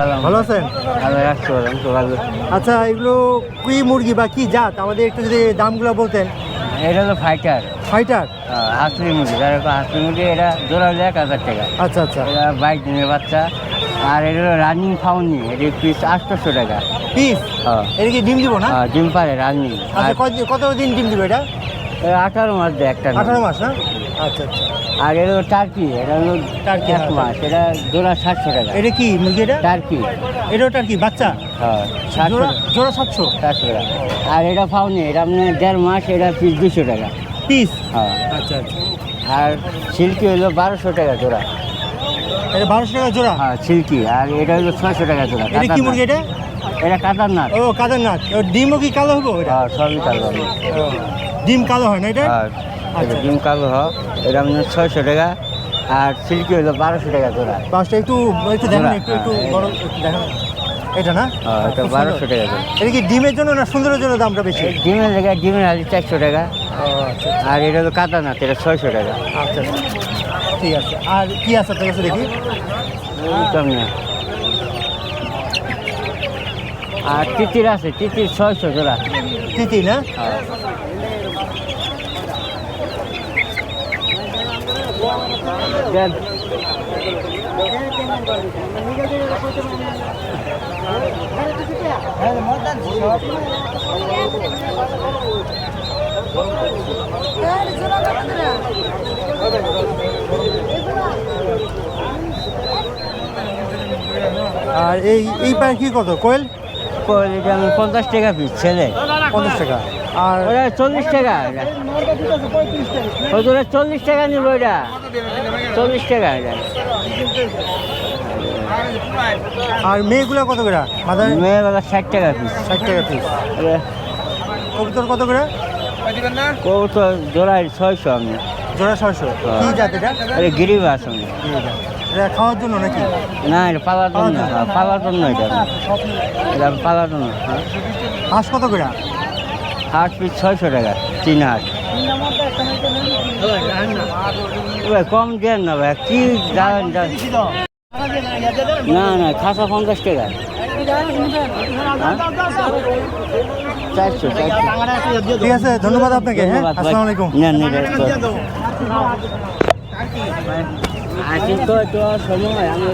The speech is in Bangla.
ভালো আছেন? আচ্ছা এগুলো কি মুরগি বা কি জাত? আমাদের একটু যদি দামগুলো বলতেন। এটা হলো ফাইটার ফাইটার হাসলি মুরগি। যারা হাসলি মুরগি এটা জোড়া হলে এক হাজার টাকা। আচ্ছা আচ্ছা। এটা বাইশ দিনের বাচ্চা। আর এটা হলো রানিং ফাউনি এটা পিস আটশোশো টাকা। পিস হ্যাঁ। এটা কি ডিম দিব না? হ্যাঁ, ডিম পারে রানিং আচ্ছা কত- কত দিন ডিম দিব এটা? এটা আঠারো মাস দেয় একটা আঠারো মাস। না আচ্ছা আচ্ছা। আর এটা হলো টার্কি এটা হলো টার্কি, এক হ্যাঁ, মাস এটা জোড়া সাতশো টাকা। এটা কি মুরগি এটা? টার্কি। এটা ওটার কি বাচ্চা? হ্যাঁ সাতশো জোড়া সাতশো? সাতশো টাকা। আর এটা ফাউনি এটা আপনার দেড় মাস এটা পিস দুশো টাকা। পিস? হ্যাঁ। আচ্ছা আচ্ছা। আর সিল্কি হলো বারোশো টাকা জোড়া। এটা বারোশো টাকা জোড়া? হ্যাঁ সিল্কি। আর এটা হলো ছয়শো টাকা জোড়া এটা কি মুরগি এটা? এটা কাতার নাথ ও কাদারনাথ ও ডিমও কি কালো হব? এটা হ্যাঁ সবই কালো হবে। ডিম কালো হয় না এটা। এটা ডিম কালো হ এটা আপনার ছয়শো টাকা আর সিল্কি হলো বারোশো টাকা জোড়া। পাঁচটা একটু একটু দেখেন একটু একটু হ্যাঁ, বড় দেখেন। এটা না? হ্যাঁ, এটা বারোশো টাকা জোড়া। এটা কি ডিমের জন্য না সুন্দরের জন্য দামটা বেশি? ডিমের জায়গায় ডিমের হাজি চারশো টাকা। আচ্ছা আর এটা হলো কাতার নাথ এটা ছয়শো টাকা। আচ্ছা আচ্ছা। ঠিক আছে। আর কি আছে আপনার কাছে দেখি? না আর তিতির আছে তিতির ছয়শো জোড়া। তিতি না? দেন। আর এই এই পায়ে কি কত? কোয়েল? কোয়েল পঞ্চাশ টাকা পিস ছেলে। পঞ্চাশ টাকা। আর ওটা চল্লিশ টাকা। এটা ওটা চল্লিশ টাকা নিব ওইটা। চল্লিশ টাকা এটা আর মেয়েগুলো কত করে? মেয়েবেলা ষাট টাকা পিস ষাট টাকা পিস কবুতর কত করে? কবুতর জোড়ায় ছয়শো আমি। জোড়া ছয়শো। কি জাত এটা? আরে গিরিবাস আমি এটা খাওয়ার জন্য নাকি? না এটা পালার জন্য হ্যাঁ, পালার জন্য এটা। এটা পালার জন্য। হ্যাঁ। হাঁস কত করে? হাট পিস ছয়শো টাকা তিন হাট ভাই কম দেন না ভাই কি যাবেন না না খাসা পঞ্চাশ টাকা হ্যাঁ? ঠিক আছে ধন্যবাদ আপনাকে হ্যাঁ ধন্যবাদ ভাই। আসসালামু আলাইকুম নেন, নেন, এটা তো। আসি তো সময় আমি